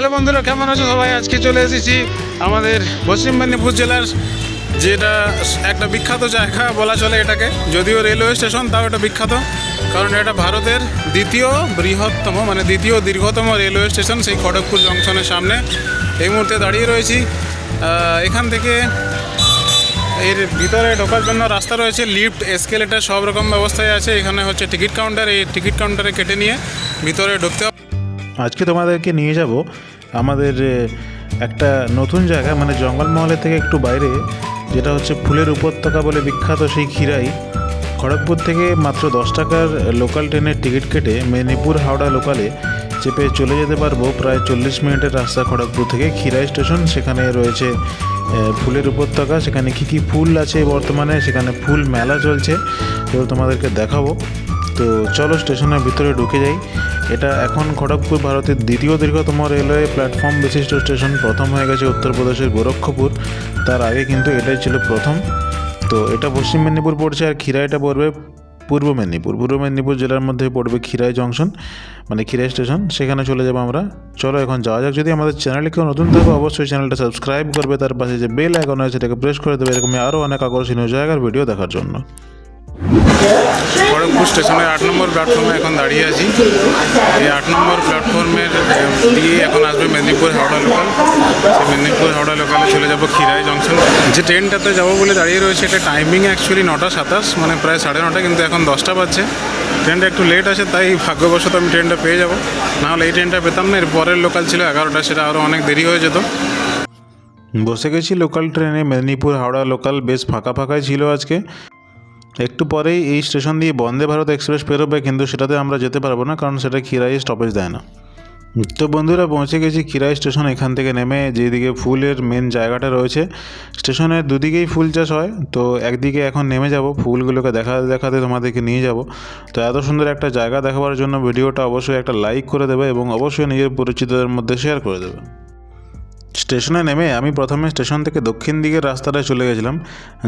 Hello বন্ধুরা, কেমন আছো সবাই? আজকে চলে এসেছি আমাদের পশ্চিম মেদিনীপুর জেলার যেটা একটা বিখ্যাত জায়গা বলা চলে এটাকে। যদিও রেলওয়ে স্টেশন, তাও এটা বিখ্যাত। কারণ এটা ভারতের দ্বিতীয় বৃহত্তম মানে দ্বিতীয় দীর্ঘতম রেলওয়ে স্টেশন সেই খড়গপুর জংশনের সামনে। এই মুহূর্তে দাঁড়িয়ে রয়েছি। এখান থেকে এর ভিতরে ঢোকার জন্য রাস্তা রয়েছে, লিফট, এসকেলেটার সব রকম ব্যবস্থায় আছে। এখানে হচ্ছে টিকিট কাউন্টার, এই টিকিট কাউন্টারে কেটে নিয়ে ভিতরে ঢুকতে হবে। আজকে তোমাদেরকে নিয়ে যাব আমাদের একটা নতুন জায়গা মানে জঙ্গলমহলের থেকে একটু বাইরে, যেটা হচ্ছে ফুলের উপত্যকা বলে বিখ্যাত সেই ক্ষীরাই। খড়গপুর থেকে মাত্র দশ টাকার লোকাল ট্রেনের টিকিট কেটে মেদিনীপুর হাওড়া লোকালে চেপে চলে যেতে পারব প্রায় চল্লিশ মিনিটের রাস্তা খড়গপুর থেকে। ক্ষীরাই স্টেশন, সেখানে রয়েছে ফুলের উপত্যকা, সেখানে কী কী ফুল আছে বর্তমানে, সেখানে ফুল মেলা চলছে। এবার তোমাদেরকে দেখাবো। তো চলো স্টেশনের ভিতরে ঢুকে যাই। এটা এখন খড়গপুর ভারতের দ্বিতীয় দীর্ঘতম রেলওয়ে প্ল্যাটফর্ম বিশিষ্ট স্টেশন। প্রথম হয়ে গেছে উত্তরপ্রদেশের গোরক্ষপুর। তার আগে কিন্তু এটাই ছিল প্রথম। তো এটা পশ্চিম মেদিনীপুর পড়ছে আর খিরাইটা পড়বে পূর্ব মেদিনীপুর। পূর্ব মেদিনীপুর জেলার মধ্যে পড়বে খিরাই জংশন মানে খিরাই স্টেশন। সেখানে চলে যাব আমরা। চলো এখন যাওয়া যাক। যদি আমাদের চ্যানেলে কেউ নতুন থাকো, অবশ্যই চ্যানেলটা সাবস্ক্রাইব করবে। তার পাশে যে বেল আইকন আছে সেটাকে প্রেস করে দেবে। এরকমই আরও অনেক আকর্ষণীয় জায়গার ভিডিও দেখার জন্য। খড়গপুর স্টেশনের আট নম্বর প্ল্যাটফর্মে এখন দাঁড়িয়ে আছি। এই আট নম্বর প্ল্যাটফর্মের দিয়ে এখন আসবে মেদিনীপুর হাওড়া লোকাল সেই মেদিনীপুর হাওড়া লোকালে চলে যাব খিরাই জংশন যে ট্রেনটাতে যাব বলে দাঁড়িয়ে রয়েছে, এটা টাইমিং অ্যাকচুয়ালি নটা সাতাশ মানে প্রায় সাড়ে নটা, কিন্তু এখন দশটা বাজছে। ট্রেনটা একটু লেট আছে, তাই ভাগ্যবশত আমি ট্রেনটা পেয়ে যাব। নাহলে এই ট্রেনটা পেতাম না, এর পরের লোকাল ছিল এগারোটা, সেটা আরও অনেক দেরি হয়ে যেত। বসে গেছি লোকাল ট্রেনে মেদিনীপুর হাওড়া লোকাল বেশ ফাঁকা ফাঁকাই ছিল আজকে। একটু পরেই এই স্টেশন দিয়ে বন্দে ভারত এক্সপ্রেস বেরোবে কিন্তু সেটাতে আমরা যেতে পারব না, কারণ সেটা খিরাই স্টপেজ দেয় না। তো বন্ধুরা, পৌঁছে গেছি খিরাই স্টেশন, এখান থেকে নেমে যেদিকে ফুলের মেন জায়গাটা রয়েছে, স্টেশনের দুদিকেই ফুল চাষ হয়। তো একদিকে এখন নেমে যাব, ফুলগুলোকে দেখা দেখাতে তোমাদেরকে নিয়ে যাব। তো এত সুন্দর একটা জায়গা দেখাবার জন্য ভিডিওটা অবশ্যই একটা লাইক করে দেবে এবং অবশ্যই নিজের পরিচিতদের মধ্যে শেয়ার করে দেবে। স্টেশনে নেমে আমি প্রথমে স্টেশন থেকে দক্ষিণ দিকের রাস্তাটায় চলে গেছিলাম,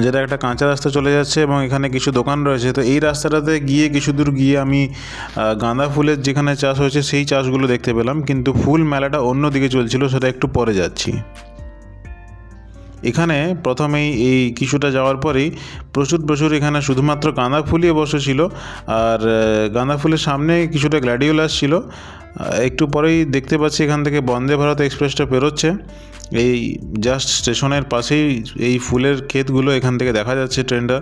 যেটা একটা কাঁচা রাস্তা চলে যাচ্ছে এবং এখানে কিছু দোকান রয়েছে। তো এই রাস্তাটাতে গিয়ে কিছু দূর গিয়ে আমি গাঁদা ফুলের যেখানে চাষ হয়েছে সেই চাষগুলো দেখতে পেলাম, কিন্তু ফুল মেলাটা অন্য দিকে চলছিল, সেটা একটু পরে যাচ্ছি। এখানে প্রথমেই এই কিছুটা যাওয়ার পরেই প্রচুর প্রচুর এখানে শুধুমাত্র গাঁদা ফুলই অবশ্য ছিল আর গাঁদা ফুলের সামনে কিছুটা গ্ল্যাডিওলাস ছিল। একটু পরেই দেখতে পাচ্ছি এখান থেকে বন্দে ভারত এক্সপ্রেসটা বেরোচ্ছে এই জাস্ট স্টেশনের পাশেই এই ফুলের ক্ষেতগুলো এখান থেকে দেখা যাচ্ছে ট্রেনটা।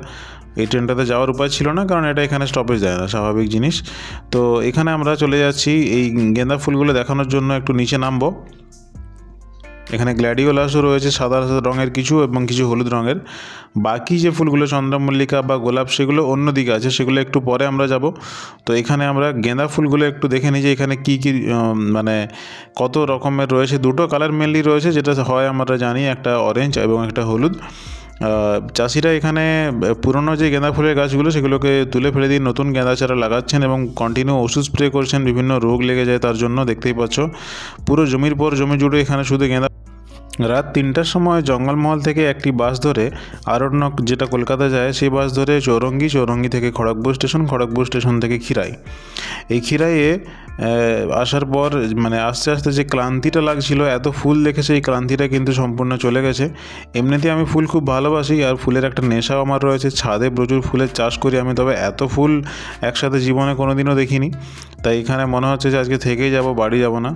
এই ট্রেনটাতে যাওয়ার উপায় ছিল না, কারণ এটা এখানে স্টপেজ দেয় না, স্বাভাবিক জিনিস। তো এখানে আমরা চলে যাচ্ছি এই গেঁদা ফুলগুলো দেখানোর জন্য একটু নিচে নামবো। এখানে গ্ল্যাডিওলাসও রয়েছে সাদা সাদা রঙের কিছু এবং কিছু হলুদ রঙের। বাকি যে ফুলগুলো চন্দ্রমল্লিকা বা গোলাপ, সেগুলো অন্য দিকে আছে, সেগুলো একটু পরে আমরা যাব। তো এখানে আমরা গেঁদা ফুলগুলো একটু দেখে নিই যে এখানে কি কি মানে কত রকমের রয়েছে। দুটো কালার মেনলি রয়েছে, যেটা হয় আমরা জানি একটা অরেঞ্জ এবং একটা হলুদ। চাষিরা এখানে পুরনো যে গেঁদা ফুলের গাছগুলো, সেগুলোকে তুলে ফেলে দিয়ে নতুন গেঁদা চারা লাগাচ্ছেন এবং কন্টিনিউ ওষুধ স্প্রে করছেন, বিভিন্ন রোগ লেগে যায় তার জন্য, দেখতেই পাচ্ছ। পুরো জমির পর জমি জুড়ে এখানে শুধু গেঁদা রাত তিনটার সময় জঙ্গলমহল থেকে একটি বাস ধরে আরণ্যক যেটা কলকাতা যায়, সেই বাস ধরে চৌরঙ্গি চৌরঙ্গি থেকে খড়গপুর স্টেশন খড়গপুর স্টেশন থেকে খিরাই। এই খিরাইয়ে আসার পর মানে আস্তে আস্তে যে ক্লান্তিটা লাগছিল, এত ফুল দেখে সেই ক্লান্তিটা কিন্তু সম্পূর্ণ চলে গেছে। এমনিতে আমি ফুল খুব ভালোবাসি আর ফুলের একটা নেশাও আমার রয়েছে। ছাদে প্রচুর ফুলের চাষ করি আমি, তবে এত ফুল একসাথে জীবনে কোনো দিনও দেখিনি। তাই এখানে মনে হচ্ছে যে আজকে থেকেই যাব, বাড়ি যাব না।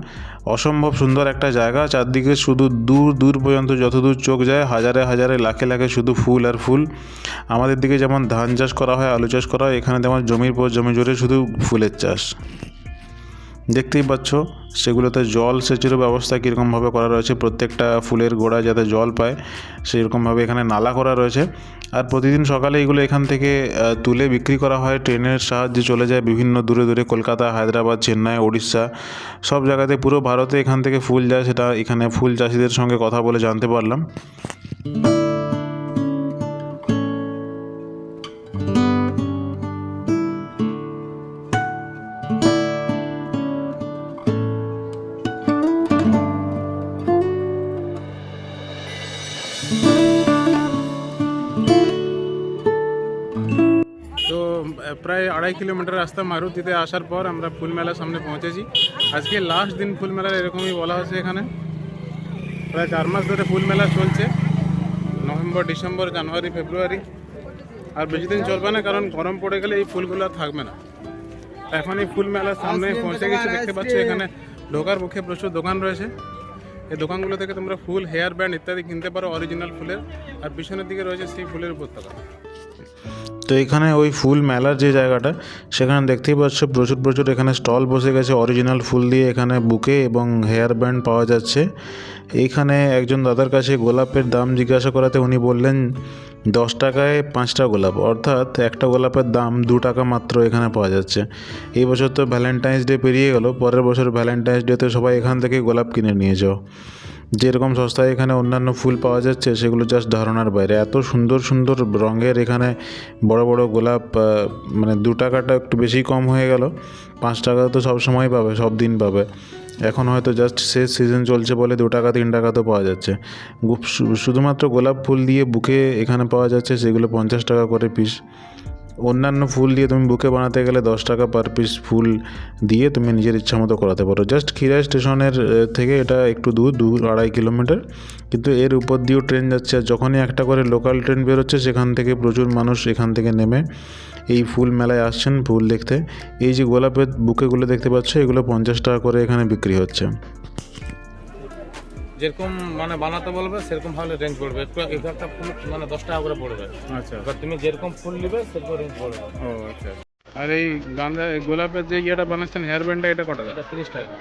অসম্ভব সুন্দর একটা জায়গা, চারদিকে শুধু দূর দূর পর্যন্ত যতদূর চোখ যায়, হাজারে হাজারে, লাখে লাখে শুধু ফুল আর ফুল। আমাদের দিকে যেমন ধান চাষ করা হয়, আলু চাষ করা হয়, এখানে তেমন জমির পর জমি জুড়ে শুধু ফুলের চাষ। দেখতেই পাচ্ছ, সেগুলোতে জল সেচেরও ব্যবস্থা কীরকমভাবে করা রয়েছে, প্রত্যেকটা ফুলের গোড়া যাতে জল পায় সেরকমভাবে এখানে নালা করা রয়েছে। আর প্রতিদিন সকালে এগুলো এখান থেকে তুলে বিক্রি করা হয়, ট্রেনের সাহায্যে চলে যায় বিভিন্ন দূরে দূরে, কলকাতা, হায়দ্রাবাদ, চেন্নাই, ওড়িশা। সব জায়গাতে পুরো ভারতে এখান থেকে ফুল যায়, সেটা এখানে ফুল চাষিদের সঙ্গে কথা বলে জানতে পারলাম। প্রায় আড়াই কিলোমিটার রাস্তা মারুতিতে আসার পর আমরা ফুল মেলার সামনে পৌঁছেছি। আজকে লাস্ট দিন ফুল মেলার এরকমই বলা হচ্ছে এখানে। প্রায় চার মাস ধরে ফুল মেলা চলছে নভেম্বর ডিসেম্বর জানুয়ারি ফেব্রুয়ারি। আর বেশি দিন চলবে না কারণ গরম পড়ে গেলে এই ফুলগুলো থাকবে না। এখন এই ফুল মেলার সামনে পৌঁছে গেছি দেখতে পাচ্ছ এখানে ঢোকার মুখে প্রচুর দোকান রয়েছে। এই দোকানগুলো থেকে তোমরা ফুল হেয়ার ব্যান্ড ইত্যাদি কিনতে পারো অরিজিনাল ফুলের। আর পিছনের দিকে রয়েছে সেই ফুলের উপত্যকা। তো এখানে ওই ফুল মেলার যে জায়গাটা, সেখানে দেখতেই পাচ্ছ প্রচুর প্রচুর এখানে স্টল বসে গেছে অরিজিনাল ফুল দিয়ে এখানে বুকে এবং হেয়ার ব্যান্ড পাওয়া যাচ্ছে। এইখানে একজন দাদার কাছে গোলাপের দাম জিজ্ঞাসা করাতে উনি বললেন, দশ টাকায় পাঁচটা গোলাপ। অর্থাৎ একটা গোলাপের দাম দু টাকা মাত্র এখানে পাওয়া যাচ্ছে। এই বছর তো ভ্যালেন্টাইন্স ডে পেরিয়ে গেল, পরের বছর ভ্যালেন্টাইন্স ডেতে সবাই এখান থেকে গোলাপ কিনে নিয়ে যাও। যেরকম সস্তায় এখানে অন্যান্য ফুল পাওয়া যাচ্ছে, সেগুলো জাস্ট ধারণার বাইরে। এত সুন্দর সুন্দর রঙের এখানে বড় বড় গোলাপ মানে দু টাকাটা একটু বেশি কম হয়ে গেল। পাঁচ টাকা তো সব সময় পাবে, সব দিন পাবে। এখন হয়তো জাস্ট শেষ সিজন চলছে বলে দু টাকা, তিন টাকা তো পাওয়া যাচ্ছে। শুধুমাত্র গোলাপ ফুল দিয়ে বুকে এখানে পাওয়া যাচ্ছে, সেগুলো পঞ্চাশ টাকা করে পিস অন্যান্য ফুল দিয়ে তুমি বুকে বানাতে গেলে দশ টাকা পার পিস ফুল দিয়ে তুমি নিজের ইচ্ছা মতো করাতে পারো। জাস্ট খিরাই স্টেশনের থেকে এটা একটু দূর, দু আড়াই কিলোমিটার। কিন্তু এর উপর দিয়েও ট্রেন যাচ্ছে। আর যখনই একটা করে লোকাল ট্রেন বেরোচ্ছে, সেখান থেকে প্রচুর মানুষ এখান থেকে নেমে এই ফুল মেলায় আসছেন ফুল দেখতে। এই যে গোলাপের বুকেগুলো দেখতে পাচ্ছ, এগুলো পঞ্চাশ টাকা করে এখানে বিক্রি হচ্ছে। যেরকম মানে বানাতে বলবে সেরকম ভাবে রেঞ্জ পড়বে একটু এক একটা ফুল মানে দশ টাকা করে পড়বে। আচ্ছা। এবার তুমি যেরকম ফুল নিবে সেরকম রেঞ্জ পড়বে ও আচ্ছা। আর এই গাঁদা গোলাপের যে ইয়েটা বানাচ্ছেন হেয়ার ব্যান্ডটা এটা কটা এটা তিরিশ টাকা।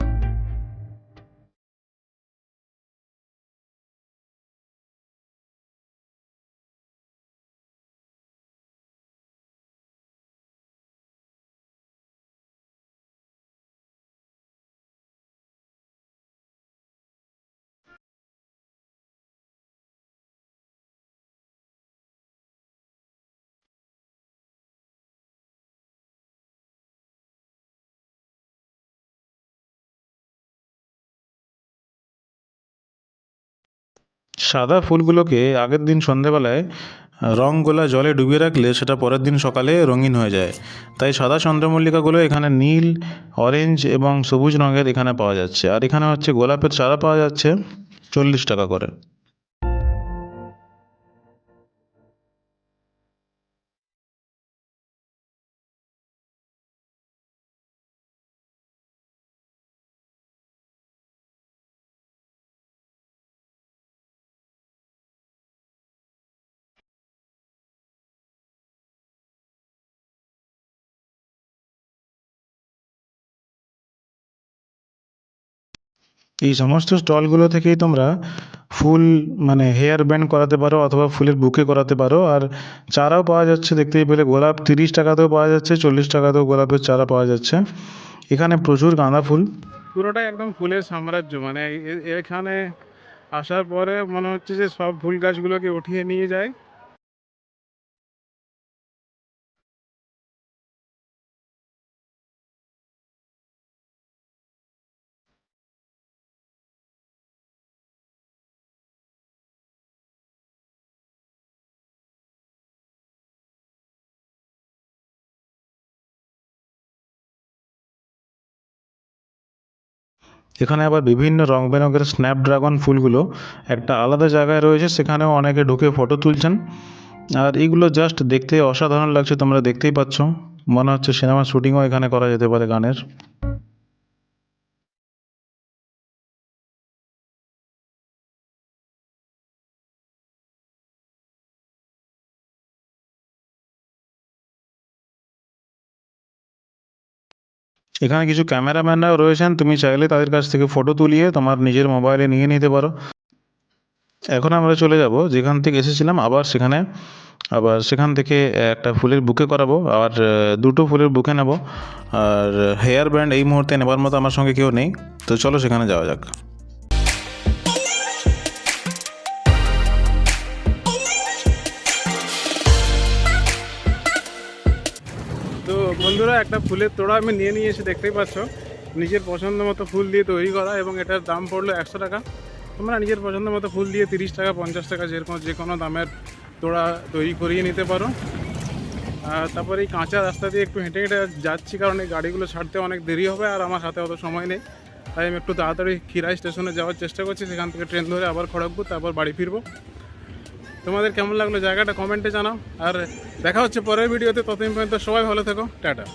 সাদা ফুলগুলোকে আগের দিন সন্ধেবেলায় রং গোলা জলে ডুবিয়ে রাখলে সেটা পরের দিন সকালে রঙিন হয়ে যায়। তাই সাদা চন্দ্রমল্লিকাগুলো এখানে নীল, অরেঞ্জ এবং সবুজ রঙের এখানে পাওয়া যাচ্ছে। আর এখানে হচ্ছে গোলাপের চারা পাওয়া যাচ্ছে চল্লিশ টাকা করে। এই সমস্ত স্টলগুলো থেকেই তোমরা ফুল মানে হেয়ার ব্যান্ড করাতে পারো অথবা ফুলের বুকে করাতে পারো। আর চারাও পাওয়া যাচ্ছে, দেখতেই পেলে গোলাপ তিরিশ টাকাতেও পাওয়া যাচ্ছে, চল্লিশ টাকাতেও গোলাপের চারা পাওয়া যাচ্ছে। এখানে প্রচুর গাঁদা ফুল। পুরোটাই একদম ফুলের সাম্রাজ্য মানে এখানে আসার পরে মনে হচ্ছে যে সব ফুল গাছগুলোকে উঠিয়ে নিয়ে যায়। এখানে আবার বিভিন্ন রং বেরঙের স্ন্যাপড্রাগন ফুলগুলো একটা আলাদা জায়গায় রয়েছে, সেখানেও অনেকে ঢুকে ফটো তুলছেন। আর এগুলো জাস্ট দেখতে অসাধারণ লাগছে, তোমরা দেখতেই পাচ্ছ। মনে হচ্ছে সিনেমার শুটিংও এখানে করা যেতে পারে গানের। এখানে কিছু ক্যামেরাম্যানরাও রয়েছেন। তুমি চাইলে তাদের কাছ থেকে ফটো তুলিয়ে তোমার নিজের মোবাইলে নিয়ে নিতে পারো। এখন আমরা চলে যাব। যেখান থেকে এসেছিলাম, আবার সেখানে, আবার সেখান থেকে একটা ফুলের বুকে করাবো। আর দুটো ফুলের বুকে নেব। আর হেয়ার ব্যান্ড এই মুহূর্তে নেবার মতো আমার সঙ্গে কেউ নেই। তো চলো সেখানে যাওয়া যাক। বন্ধুরা, একটা ফুলের তোড়া আমি নিয়ে নিয়ে এসে দেখতেই পাচ্ছ। নিজের পছন্দ মতো ফুল দিয়ে তৈরি করা এবং এটার দাম পড়ল একশো টাকা। তোমরা নিজের পছন্দ মতো ফুল দিয়ে তিরিশ টাকা, পঞ্চাশ টাকা যেরকম যে কোনো দামের তোড়া তৈরি করিয়ে নিতে পারো। তারপরে এই কাঁচা রাস্তা দিয়ে একটু হেঁটে হেঁটে যাচ্ছি কারণ এই গাড়িগুলো ছাড়তে অনেক দেরি হবে আর আমার হাতে অত সময় নেই। তাই আমি একটু তাড়াতাড়ি খিরাই স্টেশনে যাওয়ার চেষ্টা করছি। সেখান থেকে ট্রেন ধরে আবার খড়গপুর, তারপর বাড়ি ফিরবো। তোমাদের কেমন লাগল জায়গাটা কমেন্টে জানাও। আর দেখা হচ্ছে পরের ভিডিওতে, ততদিন পর্যন্ত সবাই ভালো থেকো, টাটা।